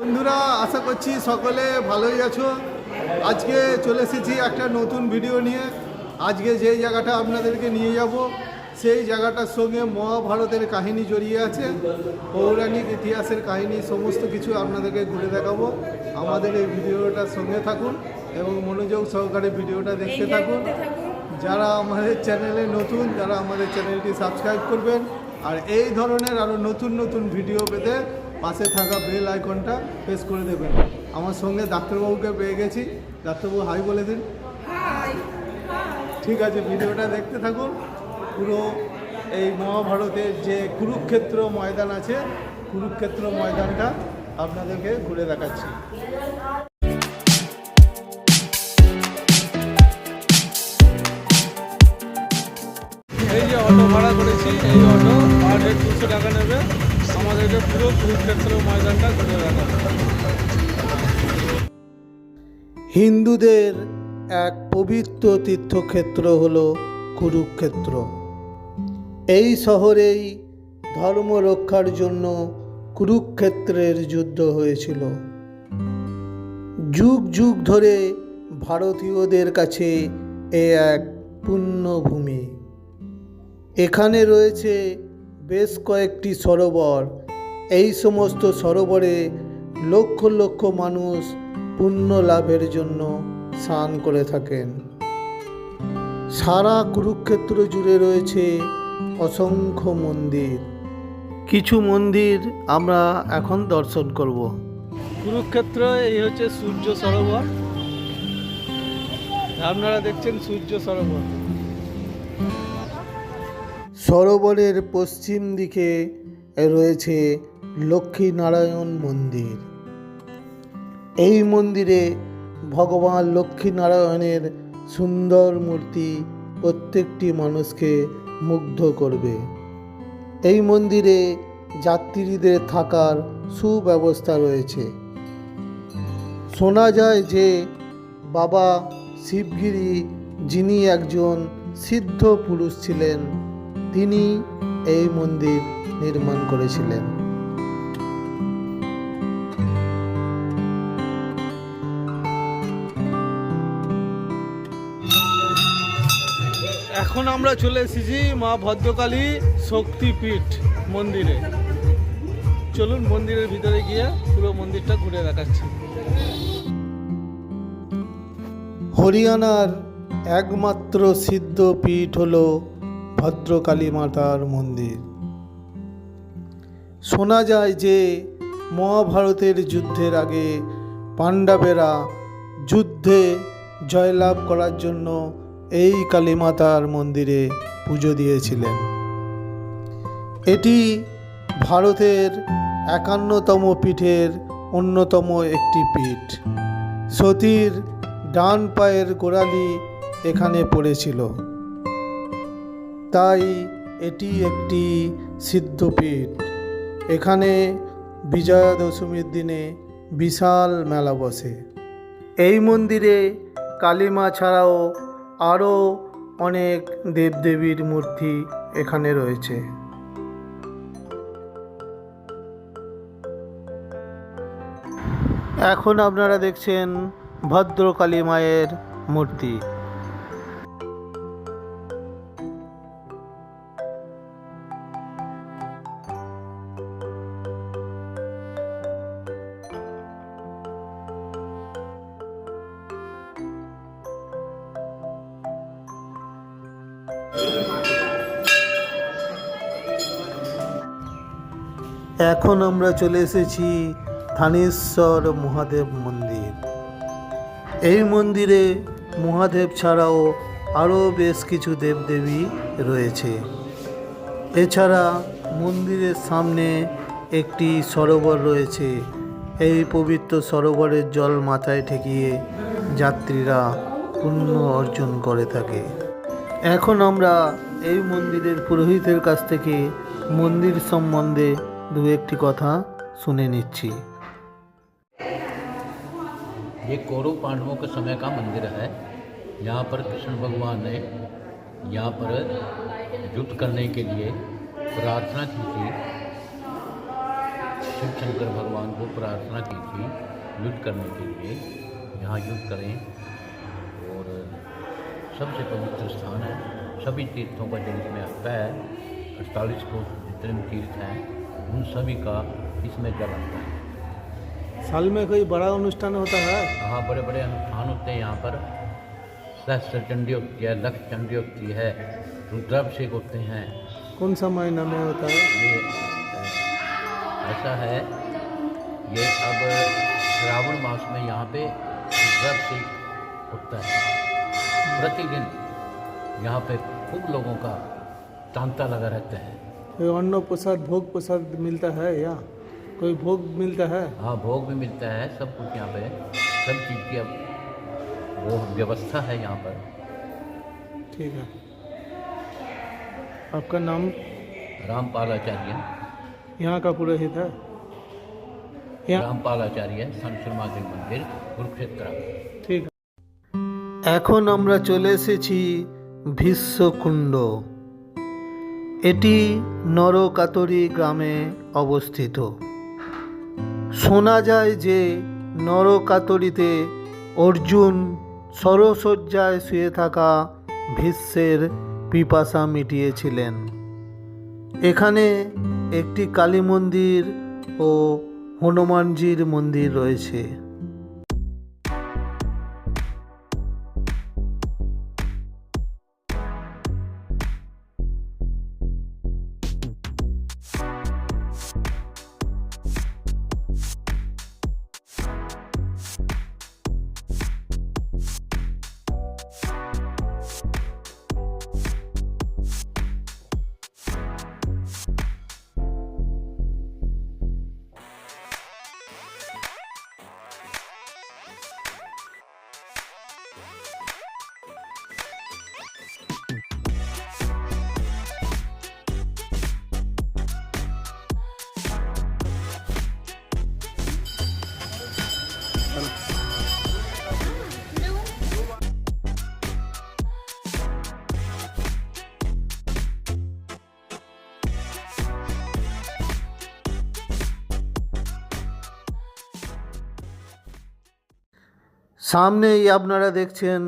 বন্ধুরা আশা করছি সকলে ভালোই আছো। আজকে চলে এসেছি একটা নতুন ভিডিও নিয়ে। আজকে যেই জায়গাটা আপনাদেরকে নিয়ে যাব সেই জায়গাটার সঙ্গে মহাভারতের কাহিনী জড়িয়ে আছে। পৌরাণিক ইতিহাসের কাহিনী সমস্ত কিছু আপনাদেরকে ঘুরে দেখাবো। আমাদের এই ভিডিওটার সঙ্গে থাকুন এবং মনোযোগ সহকারে ভিডিওটা দেখতে থাকুন। যারা আমাদের চ্যানেলে নতুন যারা আমাদের চ্যানেলটি সাবস্ক্রাইব করবেন। আর এই ধরনের আরও নতুন নতুন ভিডিও পেতে পাশে থাকা বেল আইকনটা প্রেস করে দেবেন। আমার সঙ্গে ডাক্তারবাবুকে পেয়ে গেছি। ডাক্তারবাবু হাই বলে দিন। ঠিক আছে ভিডিওটা দেখতে থাকুন। পুরো এই মহাভারতের যে কুরুক্ষেত্র ময়দান আছে কুরুক্ষেত্র ময়দানটা আপনাদেরকে ঘুরে দেখাচ্ছি। এই যে অটো ভাড়া করেছি এই অটো পার হেড দুশো টাকা নেবে। আমাদেরকে পুরো কুরুক্ষেত্র ময়দানটা ঘুরে দেখাবে হিন্দুদের এক পবিত্র তীর্থক্ষেত্র হল কুরুক্ষেত্র। এই শহরেই ধর্ম রক্ষার জন্য কুরুক্ষেত্রের যুদ্ধ হয়েছিল। যুগ যুগ ধরে ভারতীয়দের কাছে এ এক পুণ্যভূমি। এখানে রয়েছে বেশ কয়েকটি সরোবর এই সমস্ত সরোবরে লক্ষ লক্ষ মানুষ পুণ্য লাভের জন্য স্নান করে থাকেন। সারা কুরুক্ষেত্র জুড়ে রয়েছে অসংখ্য মন্দির। কিছু মন্দির আমরা এখন দর্শন করব। কুরুক্ষেত্র এই হচ্ছে সূর্য সরোবর। আপনারা দেখছেন সূর্য সরোবর। সরোবরের পশ্চিম দিকে রয়েছে লক্ষ্মীনারায়ণ মন্দির। এই মন্দিরে ভগবান লক্ষ্মীনারায়ণের সুন্দর মূর্তি প্রত্যেকটি মানুষকে মুগ্ধ করবে। এই মন্দিরে যাত্রীদের থাকার সুব্যবস্থা রয়েছে। শোনা যায় যে বাবা শিবগিরি যিনি একজন সিদ্ধ পুরুষ ছিলেন, তিনি এই মন্দির নির্মাণ করেছিলেন। আমরা চলে এসেছি মা ভদ্রকালী শক্তিপীঠ মন্দিরে। চলুন মন্দিরের ভিতরে গিয়ে পুরো মন্দিরটা ঘুরে দেখাচ্ছি। হরিয়ানার একমাত্র সিদ্ধ পীঠ হল ভদ্রকালী মাতার মন্দির। শোনা যায় যে মহাভারতের যুদ্ধের আগে পাণ্ডবেরা যুদ্ধে জয়লাভ করার জন্য এই কালীমাতার মন্দিরে পুজো দিয়েছিলেন। এটি ভারতের একান্নতম পীঠের অন্যতম একটি পীঠ। সতীর ডান পায়ের গোড়ালি এখানে পড়েছিল। তাই এটি একটি সিদ্ধপীঠ এখানে বিজয়া দশমীর দিনে বিশাল মেলা বসে। এই মন্দিরে কালীমা ছাড়াও আরও অনেক দেবদেবীর মূর্তি এখানে রয়েছে। এখন আপনারা দেখছেন ভদ্রকালী মায়ের মূর্তি। এখন আমরা চলে এসেছি থানেশ্বর মহাদেব মন্দির। এই মন্দিরে মহাদেব ছাড়াও আরও বেশ কিছু দেবদেবী রয়েছে। এছাড়া মন্দিরের সামনে একটি সরোবর রয়েছে। এই পবিত্র সরোবরের জল মাথায় ঠেকিয়ে যাত্রীরা পুণ্য অর্জন করে থাকে। এখন আমরা এই মন্দিরের পুরোহিতের কাছ থেকে মন্দির সম্বন্ধে দু একটি কথা শুনে নিচ্ছি ये कौरव पांडवों के समय का मंदिर है यहाँ पर कृष्ण भगवान ने यहाँ पर युद्ध करने के लिए प्रार्थना की थी शिव शंकर भगवान को प्रार्थना की थी युद्ध करने के लिए यहाँ युद्ध करें और सबसे पवित्र स्थान है सभी तीर्थों का जो इसमें आता है अड़तालीस को जितने भी तीर्थ हैं उन सभी का इसमें जल आता है। साल में कोई बड़ा अनुष्ठान होता है? यहाँ बड़े बड़े अनुष्ठान होते हैं यहाँ पर। सहस्त्र चंडी होती है लक्ष्य चंडी होती है रुद्राभिषेक होते हैं। कौन सा महीना में होता है? ये ऐसा है ये अब श्रावण मास में यहाँ पे रुद्राभिषेक होता है। प्रतिदिन यहाँ पे खूब लोगों का तांता लगा रहता है। अन्न प्रसाद भोग प्रसाद मिलता है या कोई भोग मिलता है हाँ भोग भी मिलता है सब कुछ यहाँ पे सब चीज़ की अब वो व्यवस्था है यहाँ पर ठीक है आपका नाम रामपाल आचार्य यहाँ का पुरोहित है यहाँ रामपाल आचार्य संत श्रीमादेव मंदिर कुरुक्षेत्र ঠিক এখন আমরা চলে এসেছি ভীষ্মকুণ্ড এটি নরকাতরি গ্রামে অবস্থিত। শোনা যায় যে নরকাতরিতে অর্জুন সরসজ্জায় শুয়ে থাকা ভীষ্মের পিপাসা মিটিয়েছিলেন। এখানে একটি কালী মন্দির ও হনুমানজির মন্দির রয়েছে। সামনেই আপনারা দেখছেন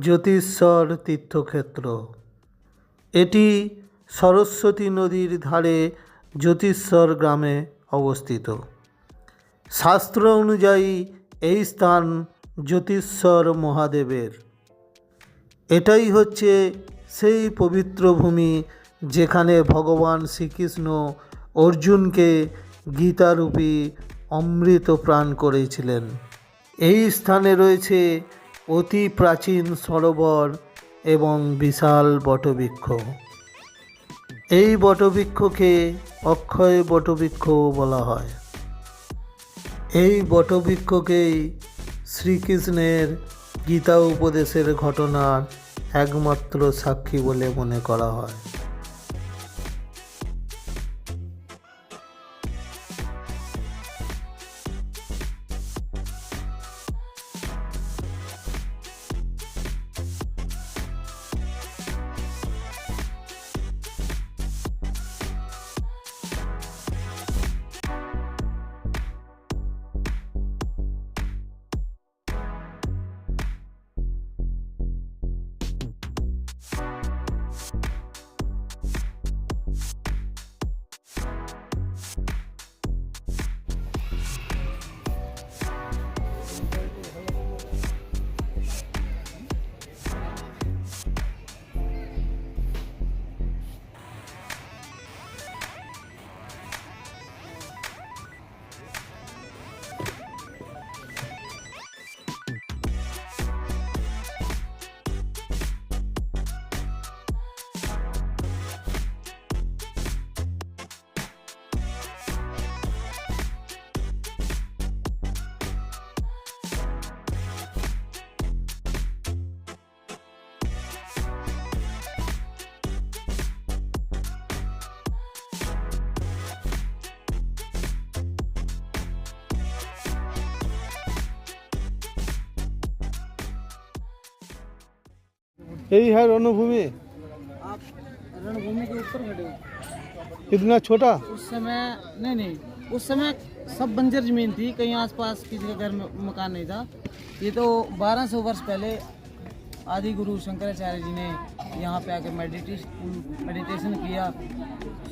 জ্যোতিশ্বর তীর্থক্ষেত্র। এটি সরস্বতী নদীর ধারে জ্যোতিশ্বর গ্রামে অবস্থিত। শাস্ত্র অনুযায়ী এই স্থান জ্যোতিশ্বর মহাদেবের। এটাই হচ্ছে সেই পবিত্র ভূমি যেখানে ভগবান শ্রীকৃষ্ণ অর্জুনকে গীতারূপী অমৃত প্রাণ করেছিলেন। এই স্থানে রয়েছে অতি প্রাচীন সরোবর এবং বিশাল বটবৃক্ষ। এই বটবৃক্ষকে অক্ষয় বটবৃক্ষও বলা হয়। এই বটবৃক্ষকেই শ্রীকৃষ্ণের গীতা উপদেশের ঘটনার একমাত্র সাক্ষী বলে মনে করা হয়। यही है रणभूमि। आप रणभूमि के ऊपर खड़े हो। इतना छोटा? उस समय नहीं नहीं उस समय सब बंजर ज़मीन थी कहीं आसपास किसी का घर में मकान नहीं था। ये तो 1200 वर्ष पहले आदि गुरु शंकराचार्य जी ने यहाँ पे आके मेडिटेशन मेडिटेशन किया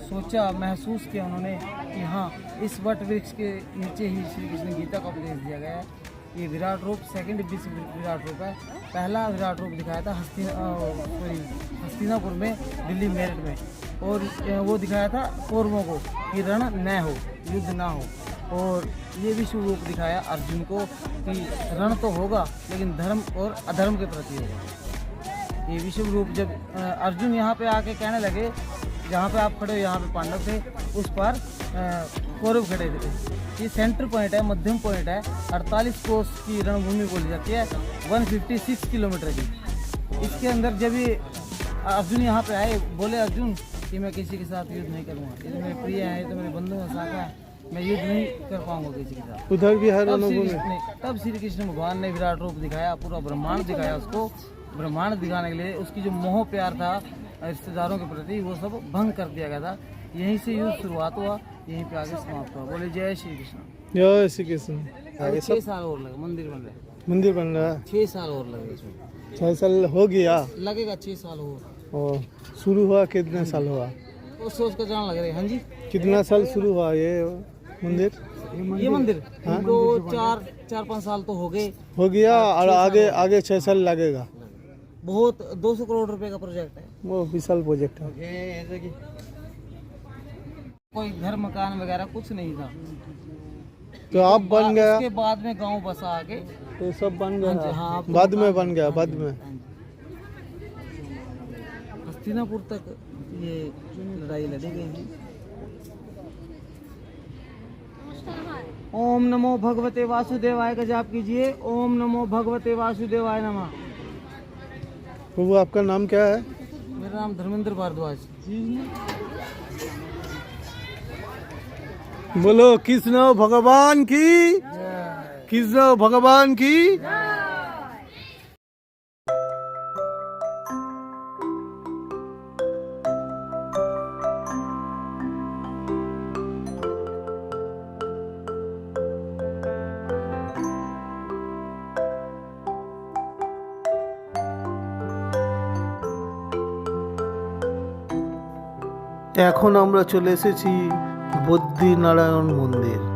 सोचा महसूस किया उन्होंने कि हाँ इस वट वृक्ष के नीचे ही श्री कृष्ण गीता का उपदेश दिया गया है। ये विराट रूप सेकंड विश्व विराट रूप है। पहला विराट रूप दिखाया था हस्ती सॉरी हस्तिनापुर में, दिल्ली मेरठ में। और वो दिखाया था कौरवों को कि रण न हो, युद्ध ना हो। और ये विश्व रूप दिखाया अर्जुन को कि रण तो होगा, लेकिन धर्म और अधर्म के प्रति होगा। ये विश्व रूप जब अर्जुन यहाँ पे आके कहने लगे, जहाँ पे आप खड़े हो, यहाँ पे पांडव थे, उस पर कौरव खड़े थे। ये सेंटर पॉइंट है मध्यम पॉइंट है 48 कोस की रणभूमि बोली जाती है 156 किलोमीटर की। इसके अंदर जब ये अर्जुन यहाँ पे आए बोले अर्जुन कि मैं किसी के साथ युद्ध नहीं करूँगा। ये तो मेरे प्रिय हैं ये तो मेरे बंधु हैं शाखा है मैं युद्ध नहीं कर पाऊँगा किसी के साथ। उधर भी हर तब श्री कृष्ण भगवान ने विराट रूप दिखाया पूरा ब्रह्मांड दिखाया उसको। ब्रह्मांड दिखाने के लिए उसकी जो मोह प्यार था रिश्तेदारों के प्रति वो सब भंग कर दिया गया था। यहीं से युद्ध शुरुआत हुआ यहीं पे आगे समाप्त हुआ। बोले जय श्री कृष्ण। जय श्री कृष्ण। छह साल और लगे मंदिर बन रहे। मंदिर बन रहा है। छह साल और लगे इसमें। छह साल हो गया। लगेगा छह साल और। शुरू हुआ कितने साल हुआ? सोच कर जान लग रहे हाँ। जी? कितना साल शुरू हुआ ये मंदिर? ये मंदिर। तो चार चार पाँच साल तो हो गए। हो गया और आगे आगे छह साल लगेगा। बहुत 200 करोड़ रुपए का प्रोजेक्ट है। वो विशाल प्रोजेक्ट है। कोई घर मकान वगैरह कुछ नहीं था। तो आप बन गया? उसके बाद में गाँव बसा आके तो सब बन हाँ गया हाँ, आपको बाद में बन गया बाद में? हस्तिनापुर तक ये लड़ाई लड़ी गई थी ओम नमो भगवते वासुदेवाय का जाप कीजिए। ओम नमो भगवते वासुदेवाय नमः। प्रभु आपका नाम क्या है? मेरा नाम धर्मेंद्र भारद्वाज। বলো কৃষ্ণ ভগবান কি? কৃষ্ণ ভগবান কি? এখন আমরা চলে এসেছি বদ্রীনারায়ণ মন্দির।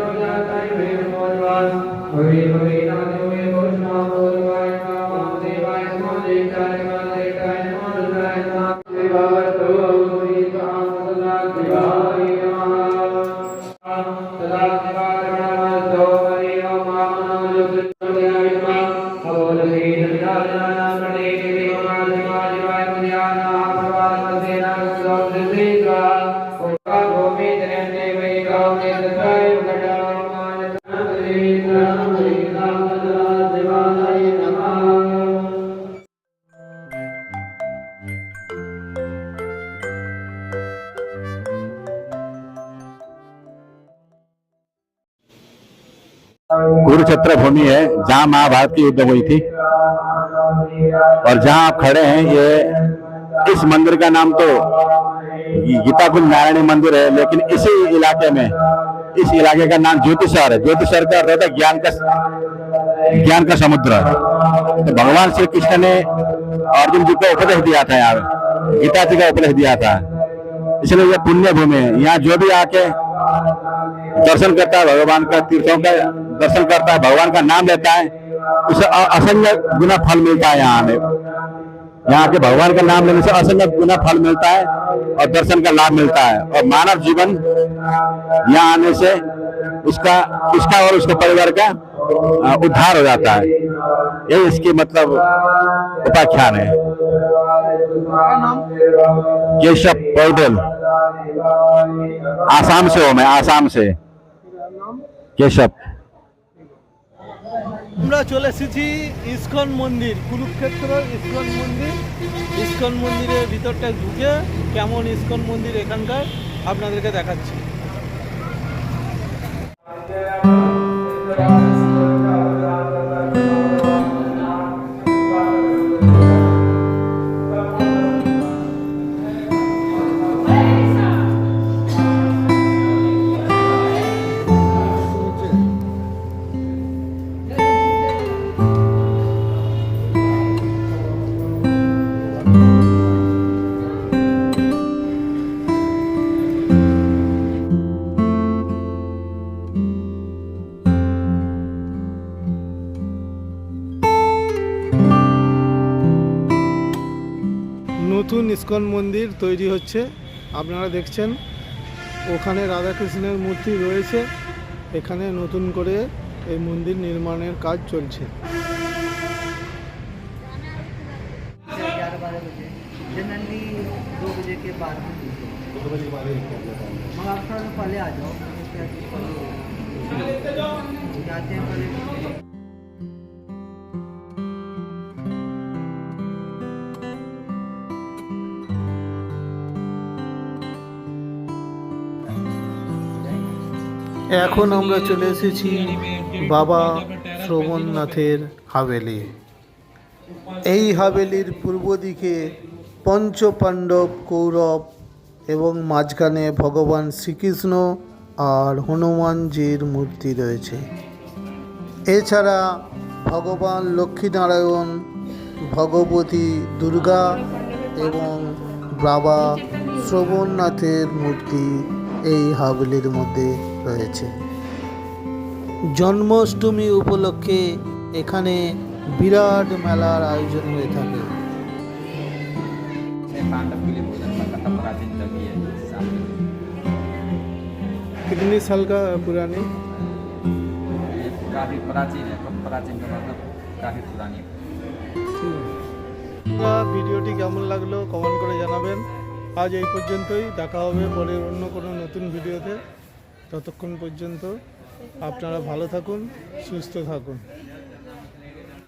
कुरुक्षेत्र भूमि है, जहाँ महाभारत की युद्ध हुई थी। और जहाँ आप खड़े हैं, ये इस मंदिर का नाम तो गीता कुंज नारायणी मंदिर है, लेकिन इसी इलाके में, इस इलाके का नाम ज्योतिषर है। ज्योतिषर का अर्थ है ज्ञान का ज्ञान का समुद्र। तो भगवान श्री कृष्ण ने अर्जुन जी को उपदेश दिया था यहाँ गीता जी का उपदेश दिया था। इसलिए यह पुण्य भूमि है। यहाँ जो भी आके दर्शन करता है, भगवान का तीर्थों का दर्शन करता है, भगवान का नाम लेता है, उसे असंख्य गुना फल मिलता है यहाँ आने यहाँ के भगवान का नाम लेने से असंगत गुना फल मिलता है और दर्शन का लाभ मिलता है। और मानव जीवन यहाँ आने से उसका उसका और उसके परिवार का उद्धार हो जाता है। यही इसकी मतलब उपाख्यान है। केशव पौडेल आसाम से हूँ मैं, आसाम से। केशव। আমরা চলে এসেছি ইস্কন মন্দির কুরুক্ষেত্র ইস্কন মন্দির। ইস্কন মন্দিরের ভিতরটা ঢুকে কেমন ইস্কন মন্দির এখানকার আপনাদেরকে দেখাচ্ছি। ইস্কন মন্দির তৈরি হচ্ছে আপনারা দেখছেন ওখানে রাধাকৃষ্ণের মূর্তি রয়েছে এখানে নতুন করে এই মন্দির নির্মাণের কাজ চলছে ग्यारह बारह बजे जनरली दो बजे के बाद दो बजे के बाद मगर आप थोड़ा सा पहले आ जाओ क्या कि पहले जाते हैं पहले এখন আমরা চলে এসেছি বাবা শ্রবণনাথের হাভেলি এই হাভেলির পূর্ব দিকে পঞ্চপাণ্ডব কৌরব এবং মাঝখানে ভগবান শ্রীকৃষ্ণ আর হনুমানজির মূর্তি রয়েছে। এছাড়া ভগবান লক্ষ্মীনারায়ণ, ভগবতী দুর্গা এবং বাবা শ্রবণনাথের মূর্তি এই হাভেলির মধ্যে রয়েছে জন্মাষ্টমী উপলক্ষে এখানে বিরাট মেলার আয়োজন হয়ে থাকে पांडव के लिए भोजन का कथा प्राचीन लगी है सामने कितनी साल का पुरानी ये काफी प्राचीन है कब प्राचीन का मतलब काफी पुरानी है ভিডিওটি কেমন লাগলো কমেন্ট করে জানাবেন আজ এই পর্যন্তই দেখা হবে পরের অন্য কোনো নতুন ভিডিওতে ততক্ষণ পর্যন্ত আপনারা ভালো থাকুন সুস্থ থাকুন।